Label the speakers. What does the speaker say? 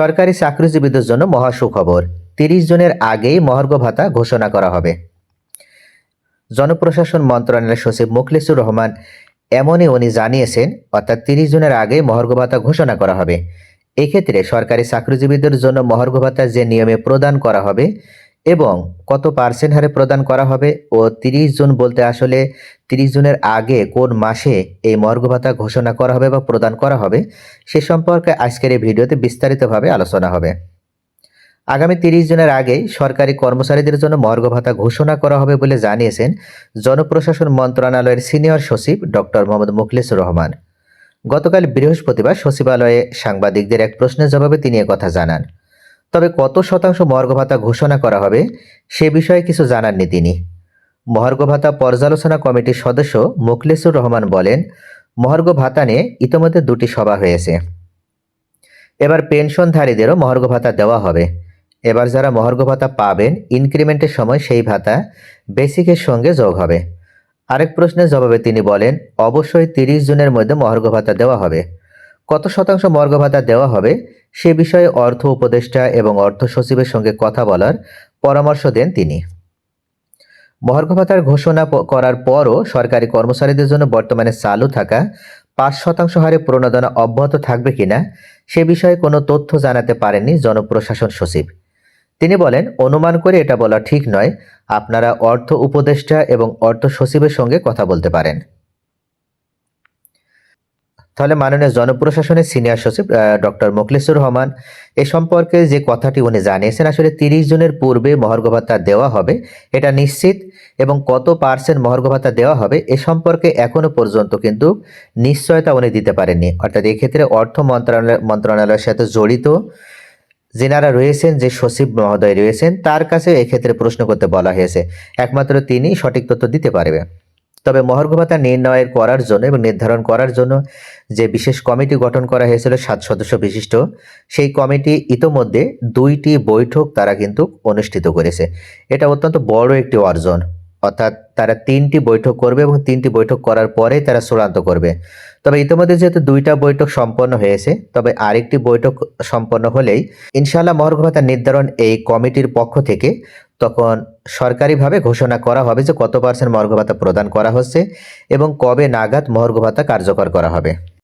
Speaker 1: সরকারি চাকরিজীবীদের জন্য মহা সুখবর তিরিশ জনের আগেই মহার্ঘ ভাতা ঘোষণা করা হবে। জনপ্রশাসন মন্ত্রণালয়ের সচিব মুখলিসুর রহমান এমনই উনি জানিয়েছেন, অর্থাৎ তিরিশ জনের আগেই মহার্ঘ ভাতা ঘোষণা করা হবে। এক্ষেত্রে সরকারি চাকরিজীবীদের জন্য মহার্ঘ ভাতা যে নিয়মে প্রদান করা হবে এবং কত পার্সেন্ট হারে প্রদান করা হবে ও তিরিশ জুন বলতে আসলে তিরিশ জনের আগে কোন মাসে এই মর্গ ভাতা ঘোষণা করা হবে বা প্রদান করা হবে, সে সম্পর্কে আজকের এই ভিডিওতে বিস্তারিতভাবে আলোচনা হবে। আগামী তিরিশ জনের আগেই সরকারি কর্মচারীদের জন্য মর্গ ভাতা ঘোষণা করা হবে বলে জানিয়েছেন জনপ্রশাসন মন্ত্রণালয়ের সিনিয়র সচিব ডক্টর মোহাম্মদ মুখলিসুর রহমান। গতকাল বৃহস্পতিবার সচিবালয়ে সাংবাদিকদের এক প্রশ্নের জবাবে তিনি কথা জানান। তবে কত শতাংশ মর্গ ভাতা ঘোষণা করা হবে, সে বিষয়ে কিছু জানাননি তিনি। মহার্ঘ ভাতা পর্যালোচনা কমিটির সদস্য মুখলেসুর রহমান বলেন মহার্ঘ ভাতা নিয়ে ইতোমধ্যে দুটি সভা হয়েছে। এবার পেনশনধারীদেরও মহার্ঘ ভাতা দেওয়া হবে। এবার যারা মহার্ঘ ভাতা পাবেন, ইনক্রিমেন্টের সময় সেই ভাতা বেসিকের সঙ্গে যোগ হবে। আরেক প্রশ্নের জবাবে তিনি বলেন, অবশ্যই তিরিশ জুনের মধ্যে মহার্ঘ ভাতা দেওয়া হবে। কত শতাংশ মর্গ ভাতা দেওয়া হবে সে বিষয়ে অর্থ উপদেষ্টা এবং অর্থ সচিবের সঙ্গে কথা বলার পরামর্শ দেন তিনি। মহার্ঘ ভাতার ঘোষণা করার পরও সরকারি কর্মচারীদের জন্য বর্তমানে চালু থাকা পাঁচ শতাংশ হারে প্রণোদনা অব্যাহত থাকবে কিনা সে বিষয়ে কোনো তথ্য জানাতে পারেননি জনপ্রশাসন সচিব। তিনি বলেন, অনুমান করে এটা বলা ঠিক নয়। আপনারা অর্থ উপদেষ্টা এবং অর্থ সচিবের সঙ্গে কথা বলতে পারেন। তাহলে মাননীয় জনপ্রশাসনের সিনিয়র সচিব ডক্টর মোখলেসুর রহমান, এ সম্পর্কে যে কথাটি উনি জানিয়েছেন, আসলে তিরিশ জনের পূর্বে মহার্ঘ ভাতা দেওয়া হবে, এটা নিশ্চিত, এবং কত পার্সেন্ট মহার্ঘ ভাতা দেওয়া হবে, এ সম্পর্কে এখনও পর্যন্ত কিন্তু নিশ্চয়তা উনি দিতে পারেননি। অর্থাৎ এক্ষেত্রে অর্থ মন্ত্রণালয়, মন্ত্রণালয়ের সাথে জড়িত যেনারা রয়েছেন, যে সচিব মহোদয় রয়েছেন, তার কাছে এক্ষেত্রে প্রশ্ন করতে বলা হয়েছে। একমাত্র তিনি সঠিক তথ্য দিতে পারবে। তবে মহার্ঘ ভাতা নির্ণয়ের করার জন্য এবং নির্ধারণ করার জন্য যে বিশেষ কমিটি গঠন করা হয়েছিল সাত সদস্য বিশিষ্ট, সেই কমিটি ইতোমধ্যে দুইটি বৈঠক তারা কিন্তু অনুষ্ঠিত করেছে। এটা অত্যন্ত বড় একটি অর্জন। অর্থাৎ তারা তিনটি বৈঠক করবে এবং তিনটি বৈঠক করার পরেই তারা চূড়ান্ত করবে। তবে ইতিমধ্যে যেহেতু দুইটা বৈঠক সম্পন্ন হয়েছে, তবে আরেকটি বৈঠক সম্পন্ন হলেই ইনশাআল্লাহ মহার্ঘ ভাতা নির্ধারণ এই কমিটির পক্ষ থেকে তখন সরকারিভাবে ঘোষণা করা হবে যে কত পার্সেন্ট মর্গ ভাতা প্রদান করা হচ্ছে এবং কবে নাগাদ মর্গ ভাতা কার্যকর করা হবে।